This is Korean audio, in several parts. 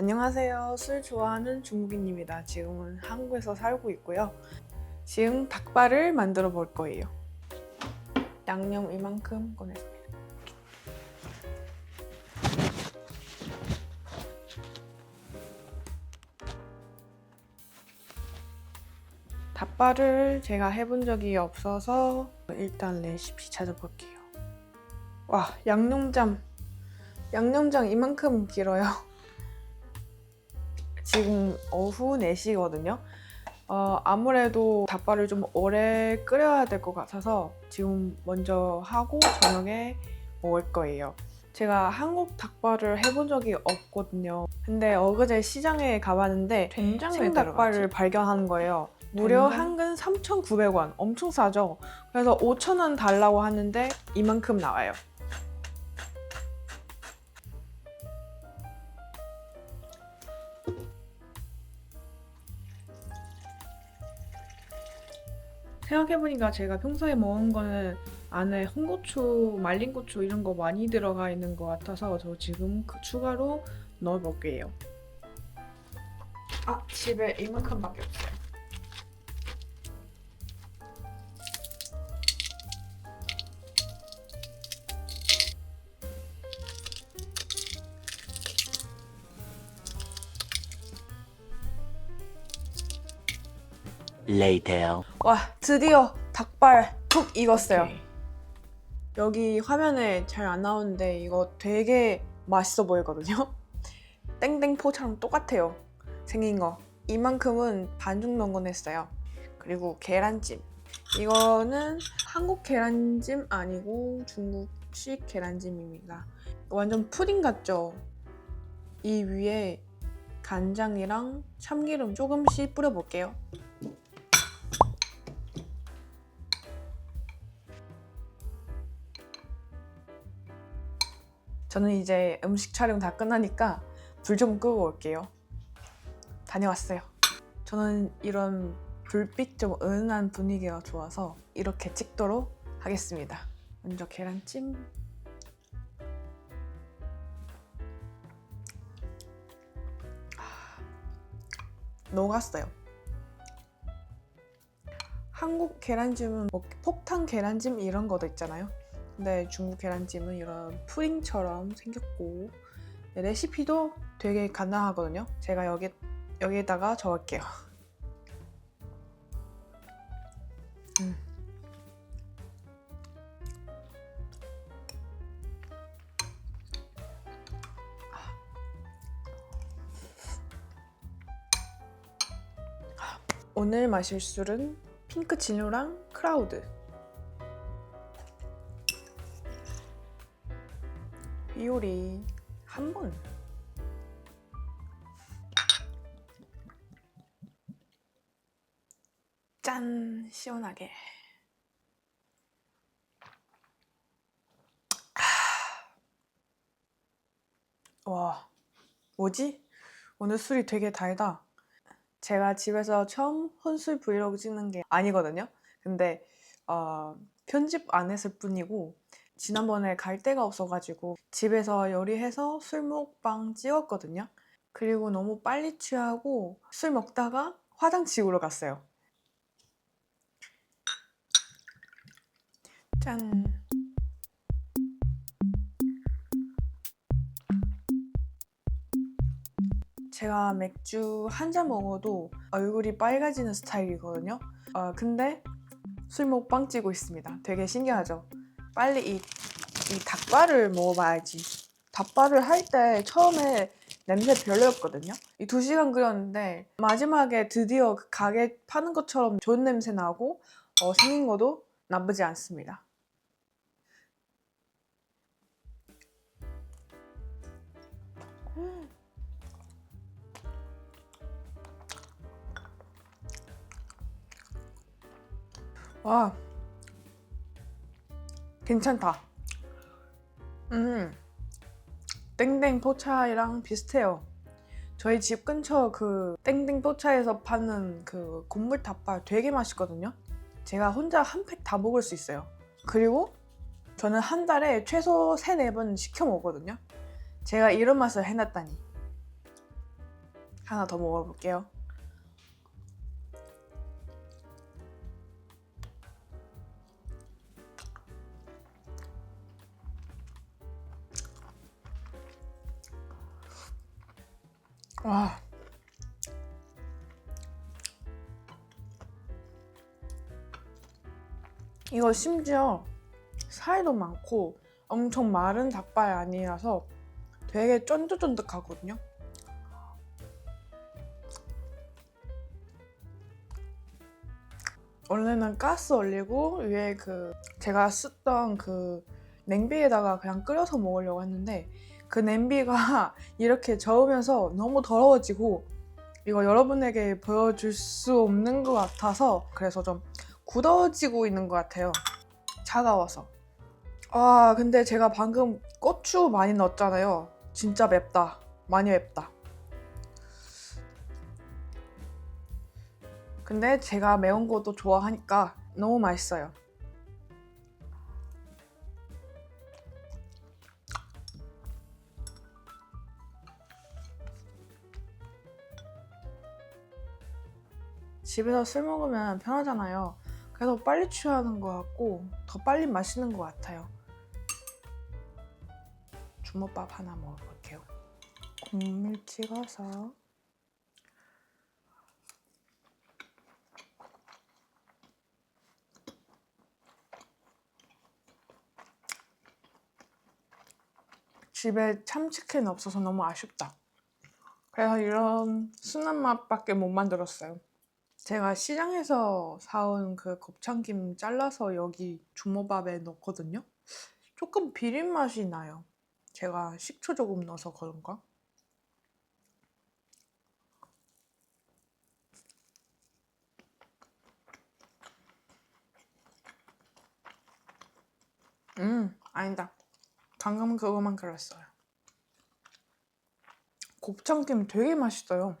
안녕하세요. 술 좋아하는 중국인입니다. 지금은 한국에서 살고 있고요. 지금 닭발을 만들어 볼 거예요. 양념 이만큼 꺼냈습니다. 닭발을 제가 해본 적이 없어서 일단 레시피 찾아볼게요. 와, 양념장. 양념장 이만큼 길어요. 지금 오후 4시거든요. 어, 아무래도 닭발을 좀 오래 끓여야 될 것 같아서 지금 먼저 하고 저녁에 먹을 거예요. 제가 한국 닭발을 해본 적이 없거든요. 근데 어그제 시장에 가봤는데 생닭발을? 발견한 거예요. 무려 된장? 한근 3,900원. 엄청 싸죠? 그래서 5,000원 달라고 하는데 이만큼 나와요. 생각해보니까 제가 평소에 먹은 거는 안에 홍고추, 말린 고추 이런 거 많이 들어가 있는 것 같아서 저 지금 그 추가로 넣어볼게요. 아, 집에 이만큼밖에 없어요. Later. 와, 드디어 닭발 푹 익었어요. 오케이. 여기 화면에 잘 안 나오는데 이거 되게 맛있어 보이거든요. 땡땡포처럼 똑같아요. 생긴 거. 이만큼은 반죽 넣은 건 했어요. 그리고 계란찜. 이거는 한국 계란찜 아니고 중국식 계란찜입니다. 완전 푸딩 같죠? 이 위에 간장이랑 참기름 조금씩 뿌려볼게요. 저는 이제 음식 촬영 다 끝나니까 불 좀 끄고 올게요. 다녀왔어요. 저는 이런 불빛 좀 은은한 분위기가 좋아서 이렇게 찍도록 하겠습니다. 먼저 계란찜. 아, 녹았어요. 한국 계란찜은 뭐 폭탄 계란찜 이런 것도 있잖아요. 근데 중국 계란찜은 이런 푸딩처럼 생겼고 네, 레시피도 되게 간단하거든요. 제가 여기 여기에다가 적을게요. 음. 오늘 마실 술은 핑크 진로랑 크라우드. 비오리 한 번. 짠 시원하게. 아. 와 뭐지? 오늘 술이 되게 달다. 제가 집에서 처음 혼술 브이로그 찍는 게 아니거든요. 근데 어, 편집 안 했을 뿐이고 지난번에 갈 데가 없어가지고 집에서 요리해서 술 먹방 찍었거든요. 그리고 너무 빨리 취하고 술 먹다가 화장실로 갔어요. 짠. 제가 맥주 한 잔 먹어도 얼굴이 빨개지는 스타일이거든요. 어, 근데 술 먹방 찍고 있습니다. 되게 신기하죠? 빨리 이, 이 닭발을 먹어봐야지. 닭발을 할 때 처음에 냄새 별로였거든요. 이 두 시간 끓였는데 마지막에 드디어 그 가게 파는 것처럼 좋은 냄새 나고 어, 생긴 것도 나쁘지 않습니다. 와, 괜찮다. 음, 땡땡 포차이랑 비슷해요. 저희 집 근처 그 땡땡 포차에서 파는 그 곡물 닭발 되게 맛있거든요. 제가 혼자 한 팩 다 먹을 수 있어요. 그리고 저는 한 달에 최소 3, 4번 시켜 먹거든요. 제가 이런 맛을 해놨다니. 하나 더 먹어볼게요. 와. 이거 심지어 살도 많고 엄청 마른 닭발 아니라서 되게 쫀득쫀득하거든요. 원래는 가스 올리고 위에 그 제가 쓰던 그 냄비에다가 그냥 끓여서 먹으려고 했는데 그 냄비가 이렇게 저으면서 너무 더러워지고 이거 여러분에게 보여줄 수 없는 것 같아서 그래서 좀 굳어지고 있는 것 같아요. 차가워서. 아 근데 제가 방금 고추 많이 넣었잖아요. 진짜 맵다. 많이 맵다. 근데 제가 매운 것도 좋아하니까 너무 맛있어요. 집에서 술 먹으면 편하잖아요. 그래서 빨리 취하는 것 같고 더 빨리 마시는 것 같아요. 주먹밥 하나 먹어볼게요. 국물 찍어서 집에 참치캔 없어서 너무 아쉽다. 그래서 이런 순한 맛밖에 못 만들었어요. 제가 시장에서 사온 그 곱창김 잘라서 여기 주먹밥에 넣거든요. 조금 비린 맛이 나요. 제가 식초 조금 넣어서 그런가? 음, 아니다. 방금 그거만 그랬어요. 곱창김 되게 맛있어요.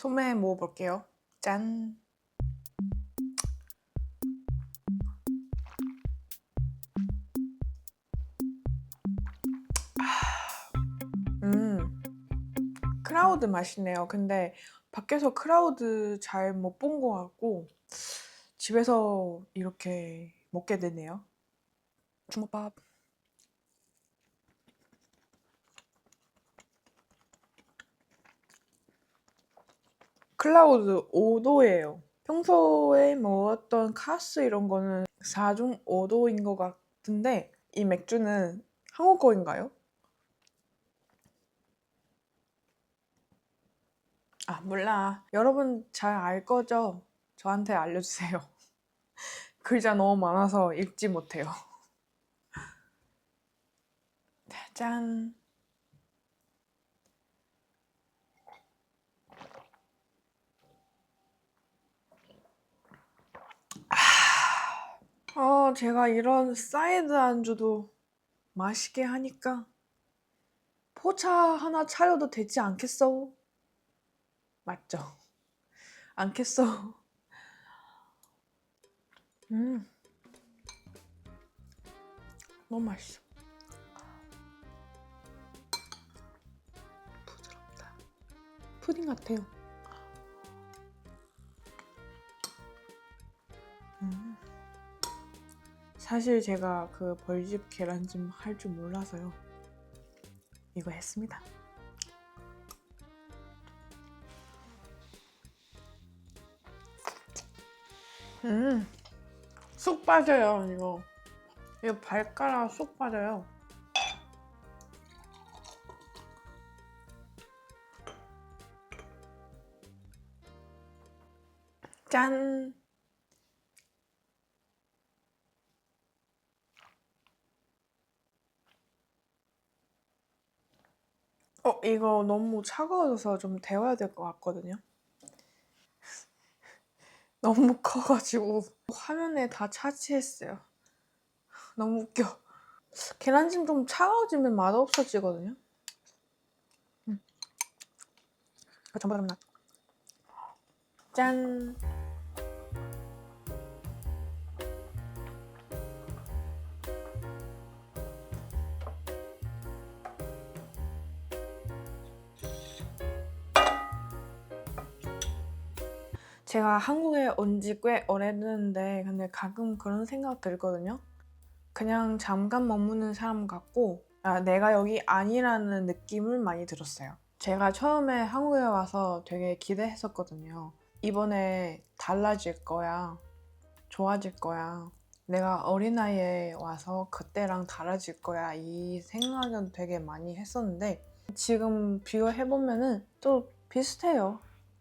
소매 먹어볼게요. 짠. 음, 크라우드 맛이네요. 근데 밖에서 크라우드 잘 못 본 것 같고 집에서 이렇게 먹게 되네요. 주먹밥. 클라우드 5도예요. 평소에 먹었던 카스 이런 거는 4중 5도인 것 같은데 이 맥주는 한국 거인가요? 아 몰라. 여러분 잘 알 거죠? 저한테 알려주세요. 글자 너무 많아서 읽지 못해요. 짠. 아, 제가 이런 사이드 안주도 맛있게 하니까 포차 하나 차려도 되지 않겠어? 맞죠? 않겠어? 음, 너무 맛있어. 부드럽다. 푸딩 같아요. 사실 제가 그 벌집 계란찜 할 줄 몰라서요. 이거 했습니다. 음, 쑥 빠져요, 이거. 이거 발가락 쑥 빠져요. 짠! 어, 이거 너무 차가워져서 좀 데워야 될 것 같거든요. 너무 커가지고 화면에 다 차지했어요. 너무 웃겨. 계란찜 좀 차가워지면 맛없어지거든요. 음. 그 전보다 맛. 짠. 제가 한국에 온 지 꽤 오래됐는데 근데 가끔 그런 생각 들거든요. 그냥 잠깐 머무는 사람 같고 아, 내가 여기 아니라는 느낌을 많이 들었어요. 제가 처음에 한국에 와서 되게 기대했었거든요. 이번에 달라질 거야. 좋아질 거야. 내가 어린 나이에 와서 그때랑 달라질 거야. 이 생각은 되게 많이 했었는데 지금 비교해보면은 또 비슷해요.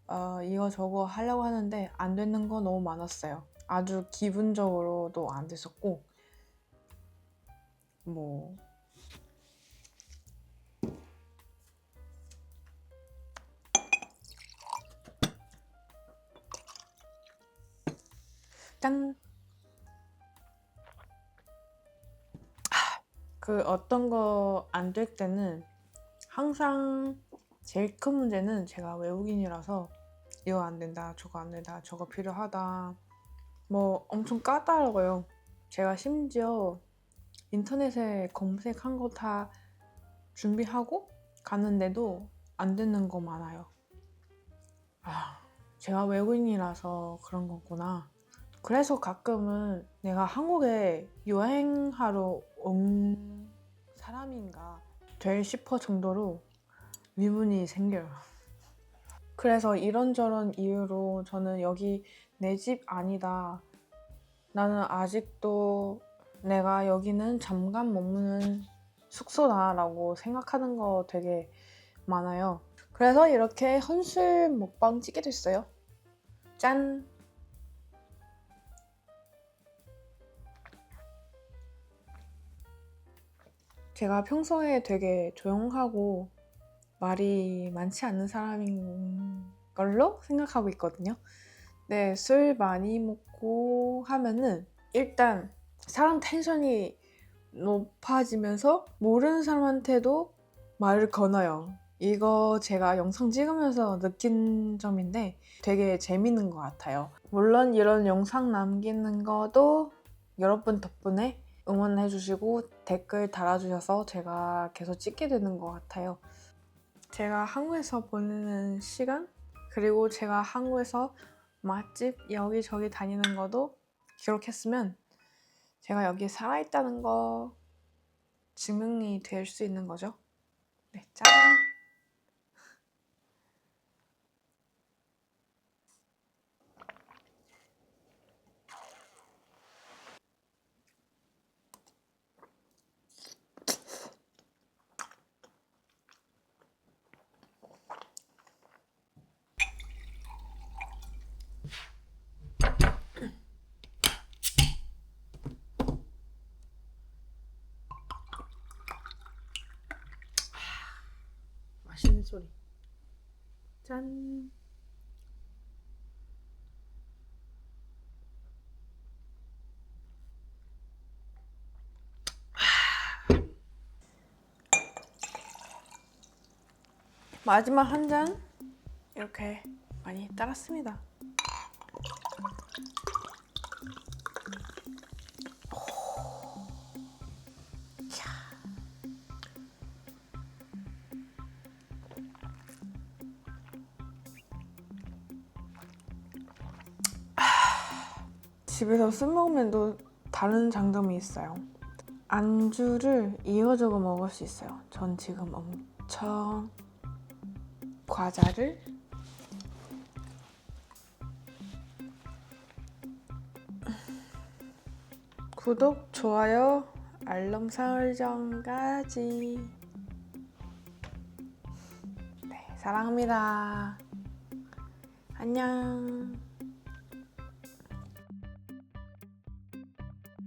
어, 이거 저거 하려고 하는데 안 되는 거 너무 많았어요. 아주 기분적으로도 안 됐었고, 뭐, 짠! 아, 그 어떤 거 안 될 때는 항상 제일 큰 문제는 제가 외국인이라서 이거 안 된다, 저거 안 된다, 저거 필요하다. 뭐 엄청 까다로워요. 제가 심지어 인터넷에 검색한 거 다 준비하고 가는데도 안 되는 거 많아요. 아, 제가 외국인이라서 그런 거구나. 그래서 가끔은 내가 한국에 여행하러 온 사람인가 될 싶어 정도로 의문이 생겨요. 그래서 이런저런 이유로 저는 여기 내 집 아니다. 나는 아직도 내가 여기는 잠깐 머무는 숙소다라고 생각하는 거 되게 많아요. 그래서 이렇게 헌술 먹방 찍게 됐어요. 짠! 제가 평소에 되게 조용하고 말이 많지 않는 사람인 걸로 생각하고 있거든요. 네, 술 많이 먹고 하면은 일단 사람 텐션이 높아지면서 모르는 사람한테도 말을 거어요. 이거 제가 영상 찍으면서 느낀 점인데 되게 재밌는 것 같아요. 물론 이런 영상 남기는 것도 여러분 덕분에 응원해주시고 댓글 달아주셔서 제가 계속 찍게 되는 것 같아요. 제가 한국에서 보내는 시간 그리고 제가 한국에서 맛집 여기저기 다니는 것도 기록했으면 제가 여기 살아있다는 거 증명이 될 수 있는 거죠. 네, 짠! 맛있는 소리. 짠. 마지막 한 잔 이렇게 많이 따랐습니다. 집에서 술 먹으면 또 다른 장점이 있어요. 안주를 이어저어 먹을 수 있어요. 전 지금 엄청 과자를 구독, 좋아요, 알람 설정까지 네, 사랑합니다. 안녕.